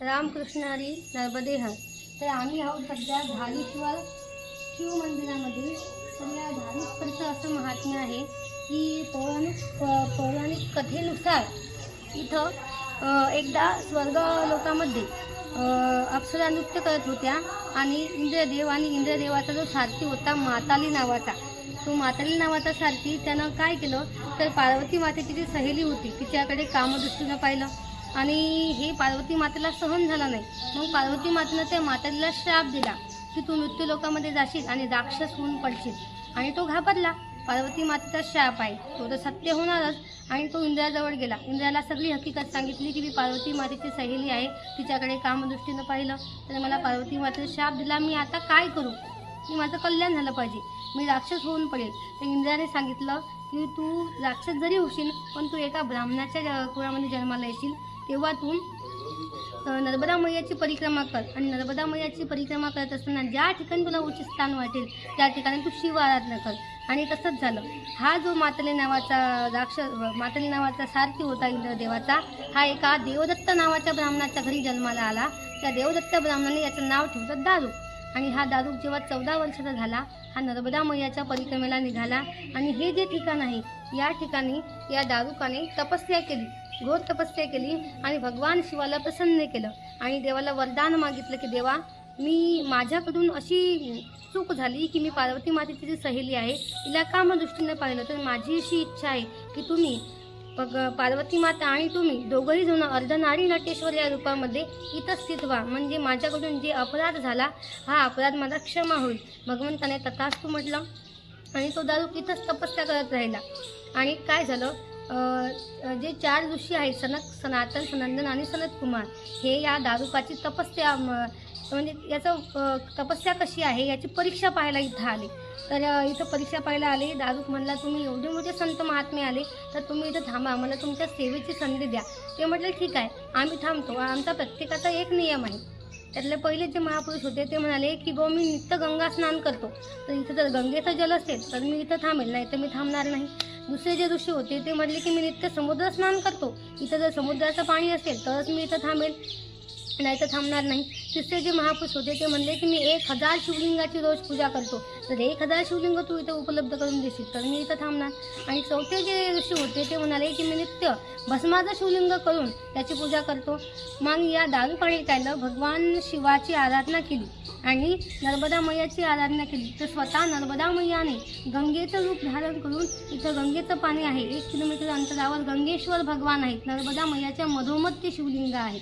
रामकृष्ण हरी नर्मदे हर तर आम्ही आहोत सध्या धारेश्वर शिव मंदिरामध्ये. तर या धारेश्वरचं असं महात्म्य आहे की पौराणिक प- पौराणिक कथेनुसार इथं एकदा स्वर्ग लोकामध्ये अप्सरा नृत्य करत होत्या आणि इंद्रदेव आणि इंद्रदेवाचा जो सारथी होता माताली नावाचा तो माताली नावाचा सारथी त्यानं काय केलं? तर पार्वती मातेची जी सहेली होती तिच्याकडे कामदृष्टीनं पाहिलं. आणि हे पार्वती मातेला सहन झालं नाही. मग पार्वती मातेनं त्या मातेला श्राप दिला की तू मृत्यू लोकामध्ये जाशील आणि राक्षस होऊन पडशील. आणि तो घाबरला. पार्वती मातेचा शाप आहे. तो तर सत्य होणारच. आणि तो इंद्राजवळ गेला. इंद्राला सगळी हकीकत सांगितली की मी पार्वती मातेची सहेली आहे. तिच्याकडे कामदृष्टीनं पाहिलं. तर मला पार्वती मातेचा शाप दिला. मी आता काय करू? की माझं कल्याण झालं पाहिजे. मी राक्षस होऊन पडेल. तर इंद्राने सांगितलं की तू राक्षस जरी होशील पण तू एका ब्राह्मणाच्या कुळामध्ये जन्माला येशील. तेव्हा तू नर्मदा मैयाची परिक्रमा कर. आणि नर्मदा मैयाची परिक्रमा करत असताना ज्या ठिकाणी तुला उच्च स्थान वाटेल त्या ठिकाणी तू शिव आराधना कर. आणि तसंच झालं. हा जो मातले नावाचा राक्षस मातले नावाचा सारथी होता इंद्रदेवाचा हा एका देवदत्त नावाच्या ब्राह्मणाच्या घरी जन्माला आला. त्या देवदत्त ब्राह्मणाने याचं नाव ठेवलं दारू. आणि हा दारू जेव्हा चौदा वर्षाचा झाला हा नर्मदा मैयाच्या परिक्रमेला निघाला. आणि हे जे ठिकाण आहे या ठिकाणी या दारुकाने तपस्या केली. घोर तपस्या केली आणि भगवान शिवाला प्रसन्न केलं. आणि देवाला वरदान मागितलं की देवा मी माझ्याकडून अशी चूक झाली की मी पार्वती मातेची जी सहेली आहे तिला कामदृष्टीने पाहिलं? तर माझी अशी इच्छा आहे की तुम्ही मग पार्वती माता आणि तुम्ही दोघंही जण अर्धनारी नटेश्वर या रूपामध्ये इथं स्थित व्हा. म्हणजे माझ्याकडून जे अपराध झाला हा अपराध माझा क्षमा होईल. भगवंताने तथास्तू म्हटलं आणि तो दारू इथंच तपस्या करत राहिला. आणि काय झालं? जे चार ऋषी आहेत सनक सनातन सनंदन आणि सनत कुमार हे या दारुकाची तपस्या म्हणजे याचं तपस्या कशी आहे याची परीक्षा पाहायला इथं आले. तर इथं परीक्षा पाहायला आले दारूक म्हणला तुम्ही एवढे मोठे संत महात्मे आले तर तुम्ही इथं थांबा मला तुमच्या सेवेची संधी द्या. ते म्हटलं ठीक आहे आम्ही थांबतो. आमचा प्रत्येकाचा एक नियम आहे. त्यातले पहिले जे महापुरुष होते ते म्हणाले की बो मी नित्य गंगा स्नान करतो. तर इथं जर गंगेचं जल असेल तर मी इथं थांबेल नाही तर मी थांबणार नाही. दुसरे जे ऋषी होते ते म्हटले की मी नित्य समुद्र स्नान करतो. इथं जर समुद्राचं पाणी असेल तरच मी इथं थांबेल नाही तर थांबणार नाही. तिसरे जे महापुरुष होते ते म्हणले की मी एक हजार शिवलिंगाची रोज पूजा करतो. तर एक हजार शिवलिंग तू इथं उपलब्ध करून देशील तर मी इथं थांबणार. आणि चौथे जे ऋषी होते ते म्हणाले की मी नित्य भस्माचं शिवलिंग करून त्याची पूजा करतो. मग या दारू पाणी प्यायलं भगवान शिवाची आराधना केली आणि नर्मदा मैयाची आराधना केली. तर स्वतः नर्मदा मैयाने गंगेचं रूप धारण करून इथं गंगेचं पाणी आहे. एक किलोमीटर अंतरावर गंगेश्वर भगवान आहेत. नर्मदा मैयाच्या मधोमध ते शिवलिंग आहेत.